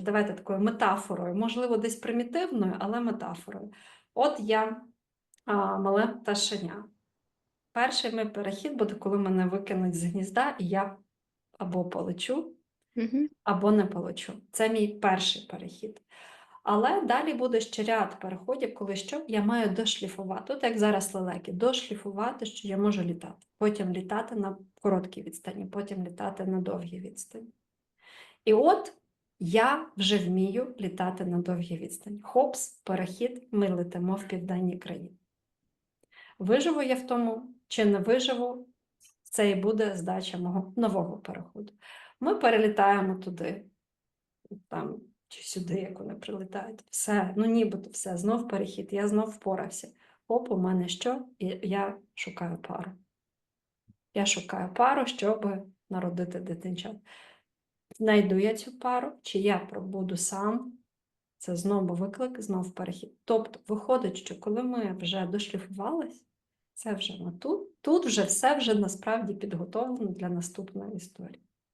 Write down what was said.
Давайте такою метафорою, можливо, десь примітивною, але метафорою. От я а, мале пташеня. Перший мій перехід буде, коли мене викинуть з гнізда, і я або полечу, або не полечу. Це мій перший перехід. Але далі буде ще ряд переходів, коли що я маю дошліфувати. От як зараз лелеки, дошліфувати, що я можу літати. Потім літати на короткій відстані, потім літати на довгій відстані. І от я вже вмію літати на довгій відстані. Хопс, перехід, ми летимо в південній країні. Виживу я в тому, чи не виживу, це і буде здача мого нового переходу. Ми перелітаємо туди, там чи сюди, як вони прилітають. Все, ну нібито все, знов перехід, я знов впорався. Оп, у мене що? І я шукаю пару. Я шукаю пару, щоб народити дитинчат. Знайду я цю пару, чи я пробуду сам. Це знову виклик, знов перехід. Тобто, виходить, що коли ми вже дошліфувались, це вже ми тут, тут вже все вже насправді підготовлено для наступної історії.